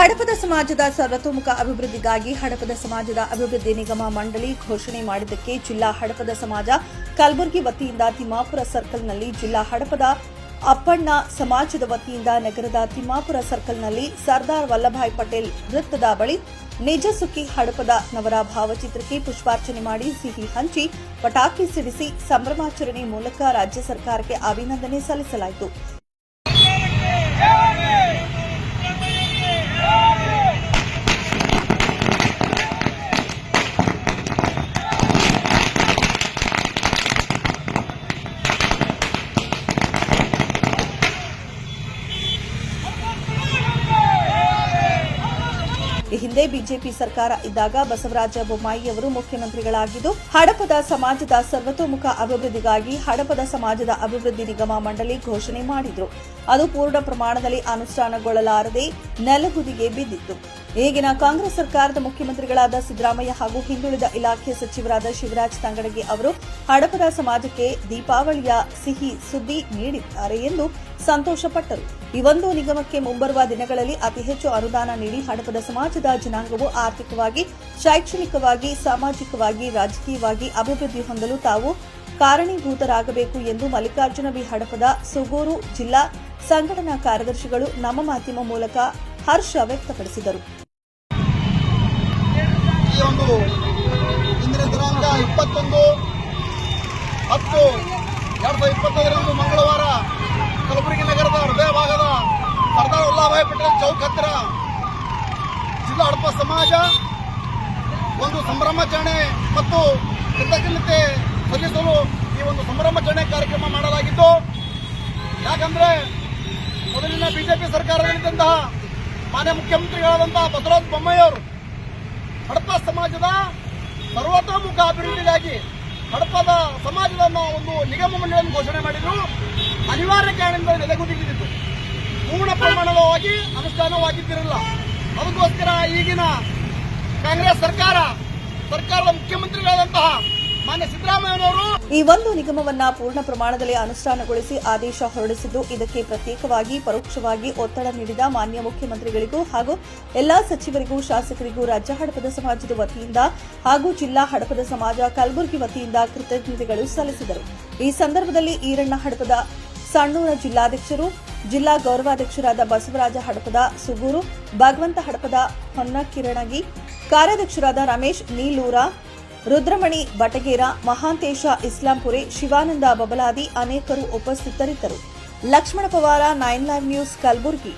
ಹಡಪದ ಸಮಾಜದ ಸರ್ವತೋಮುಖ ಅಭಿವೃದ್ಧಿಗಾಗಿ ಹಡಪದ ಸಮಾಜದ ಅಭಿವೃದ್ಧಿ ನಿಗಮ ಮಂಡಳಿ ಘೋಷಣೆ ಮಾಡಿದ್ದಕ್ಕೆ ಜಿಲ್ಲಾ ಹಡಪದ ಸಮಾಜ ಕಲಬುರಗಿ ವತಿಯಿಂದ ತಿಮ್ಮಾಪುರ ಸರ್ಕಲ್ನಲ್ಲಿ ಜಿಲ್ಲಾ ಹಡಪದ ಅಪ್ಪಣ್ಣ ಸಮಾಜದ ವತಿಯಿಂದ ನಗರದ ತಿಮ್ಮಾಪುರ ಸರ್ಕಲ್ನಲ್ಲಿ ಸರ್ದಾರ್ ವಲ್ಲಭಾಯ್ ಪಟೇಲ್ ವೃತ್ತದ ಬಳಿ ನಿಜ ಸುಖಿ ಹಡಪದ ನವರ ಭಾವಚಿತ್ರಕ್ಕೆ ಪುಷ್ಪಾರ್ಚನೆ ಮಾಡಿ ಸಿಹಿ ಹಂಚಿ ಪಟಾಕಿ ಸಿಡಿಸಿ ಸಂಭ್ರಮಾಚರಣೆ ಮೂಲಕ ರಾಜ್ಯ ಸರ್ಕಾರಕ್ಕೆ ಅಭಿನಂದನೆ ಸಲ್ಲಿಸಲಾಯಿತು. ಈ ಹಿಂದೆ ಬಿಜೆಪಿ ಸರ್ಕಾರ ಇದ್ದಾಗ ಬಸವರಾಜ ಬೊಮ್ಮಾಯಿ ಅವರು ಮುಖ್ಯಮಂತ್ರಿಗಳಾಗಿದ್ದು, ಹಡಪದ ಸಮಾಜದ ಸರ್ವತೋಮುಖ ಅಭಿವೃದ್ಧಿಗಾಗಿ ಹಡಪದ ಸಮಾಜದ ಅಭಿವೃದ್ಧಿ ನಿಗಮ ಮಂಡಳಿ ಘೋಷಣೆ ಮಾಡಿದ್ರು. ಅದು ಪೂರ್ಣ ಪ್ರಮಾಣದಲ್ಲಿ ಅನುಷ್ಠಾನಗೊಳ್ಳಲಾರದೆ ನೆಲಗುದಿಗೆ ಬಿದ್ದಿತ್ತು. ಈಗಿನ ಕಾಂಗ್ರೆಸ್ ಸರ್ಕಾರದ ಮುಖ್ಯಮಂತ್ರಿಗಳಾದ ಸಿದ್ದರಾಮಯ್ಯ ಹಾಗೂ ಹಿಂದುಳಿದ ಇಲಾಖೆ ಸಚಿವರಾದ ಶಿವರಾಜ್ ತಂಗಡಗಿ ಅವರು ಹಡಪದ ಸಮಾಜಕ್ಕೆ ದೀಪಾವಳಿಯ ಸಿಹಿ ಸುದ್ದಿ ನೀಡಿದ್ದಾರೆ ಎಂದು ಸಂತೋಷಪಟ್ಟರು. ಈ ಒಂದು ನಿಗಮಕ್ಕೆ ಮುಂಬರುವ ದಿನಗಳಲ್ಲಿ ಅತಿ ಹೆಚ್ಚು ಅನುದಾನ ನೀಡಿ ಹಡಪದ ಸಮಾಜದ ಜನಾಂಗವು ಆರ್ಥಿಕವಾಗಿ, ಶೈಕ್ಷಣಿಕವಾಗಿ, ಸಾಮಾಜಿಕವಾಗಿ, ರಾಜಕೀಯವಾಗಿ ಅಭಿವೃದ್ಧಿ ಹೊಂದಲು ತಾವು ಕಾರಣೀಭೂತರಾಗಬೇಕು ಎಂದು ಮಲ್ಲಿಕಾರ್ಜುನ ಬಿ. ಹಡಪದ ಸುಗೂರು ಜಿಲ್ಲಾ ಸಂಘಟನಾ ಕಾರ್ಯದರ್ಶಿಗಳು ನಮ್ಮ ಮಾಧ್ಯಮ ಮೂಲಕ ಹರ್ಷ ವ್ಯಕ್ತಪಡಿಸಿದರು. ಒಂದು ಇಂದಿನ ದಿನಾಂಕ ಇಪ್ಪತ್ತೊಂದು, ಹತ್ತು, ಎರಡು ಸಾವಿರದ ಇಪ್ಪತ್ತೈದರಂದು ಮಂಗಳವಾರ ಕಲಬುರಗಿ ನಗರದ ಹೃದಯ ಭಾಗದ ಸರ್ದಾರ್ ವಲ್ಲಭಾಯ್ ಪಟೇಲ್ ಚೌಕ್ ಹತ್ತಿರ ಜಿಲ್ಲಾ ಹಡಪ ಸಮಾಜ, ಒಂದು ಸಂಭ್ರಮಾಚರಣೆ ಮತ್ತು ಕೃತಜ್ಞತೆ ಸಲ್ಲಿಸಲು ಈ ಒಂದು ಸಂಭ್ರಮಾಚರಣೆ ಕಾರ್ಯಕ್ರಮ ಮಾಡಲಾಗಿದ್ದು ಯಾಕಂದ್ರೆ ಮೊದಲಿನ ಬಿಜೆಪಿ ಸರ್ಕಾರದಲ್ಲಿದ್ದಂತಹ ಮಾನ್ಯ ಮುಖ್ಯಮಂತ್ರಿಗಳಾದಂತಹ ಬಸವರಾಜ ಬೊಮ್ಮಾಯಿ ಅವರು ಹಡಪ ಸಮಾಜದ ಸರ್ವತೋಮುಖ ಅಭಿವೃದ್ಧಿಗಾಗಿ ಹಡಪದ ಸಮಾಜದ ಒಂದು ನಿಗಮ ಮಂಡಳಿಯನ್ನು ಘೋಷಣೆ ಮಾಡಿದ್ರು. ಅನಿವಾರ್ಯ ಕಾರಣದಿಂದ ನೆಲೆಗುದಿಗಿದ್ದು ಪೂರ್ಣ ಪ್ರಮಾಣವಾಗಿ ಅನುಷ್ಠಾನವಾಗಿದ್ದಿರಲಿಲ್ಲ ಅದಕ್ಕೋಸ್ಕರ ಈಗಿನ ಕಾಂಗ್ರೆಸ್ ಸರ್ಕಾರ, ಸರ್ಕಾರದ ಮುಖ್ಯಮಂತ್ರಿಗಳಾದಂತಹ ಈ ಒಂದು ನಿಗಮವನ್ನ ಪೂರ್ಣ ಪ್ರಮಾಣದಲ್ಲಿ ಅನುಷ್ಠಾನಗೊಳಿಸಿ ಆದೇಶ ಹೊರಡಿಸಿದ್ದು, ಇದಕ್ಕೆ ಪ್ರತ್ಯೇಕವಾಗಿ, ಪರೋಕ್ಷವಾಗಿ ಒತ್ತಡ ನೀಡಿದ ಮಾನ್ಯ ಮುಖ್ಯಮಂತ್ರಿಗಳಿಗೂ ಹಾಗೂ ಎಲ್ಲಾ ಸಚಿವರಿಗೂ, ಶಾಸಕರಿಗೂ ರಾಜ್ಯ ಹಡಪದ ಸಮಾಜದ ವತಿಯಿಂದ ಹಾಗೂ ಜಿಲ್ಲಾ ಹಡಪದ ಸಮಾಜ ಕಲಬುರಗಿ ವತಿಯಿಂದ ಕೃತಜ್ಞತೆಗಳು ಸಲ್ಲಿಸಿದರು. ಈ ಸಂದರ್ಭದಲ್ಲಿ ಈರಣ್ಣ ಹಡಪದ ಸಣ್ಣೂರ ಜಿಲ್ಲಾಧ್ಯಕ್ಷರು, ಜಿಲ್ಲಾ ಗೌರವಾಧ್ಯಕ್ಷರಾದ ಬಸವರಾಜ ಹಡಪದ ಸುಗೂರು, ಭಗವಂತ ಹಡಪದ ಹೊನ್ನಕಿರಣಗಿ ಕಾರ್ಯಾಧ್ಯಕ್ಷರಾದ ರಮೇಶ್ ನೀಲೂರ ರುದ್ರಮಣಿ ಬಟಗೇರ ಮಹಾಂತೇಶ ಇಸ್ಲಾಂಪುರಿ ಶಿವಾನಂದ ಬಬಲಾದಿ ಅನೇಕರು ಉಪಸ್ಥಿತರಿದ್ದರು. Lakshmana Pawar nine live news Kalaburagi.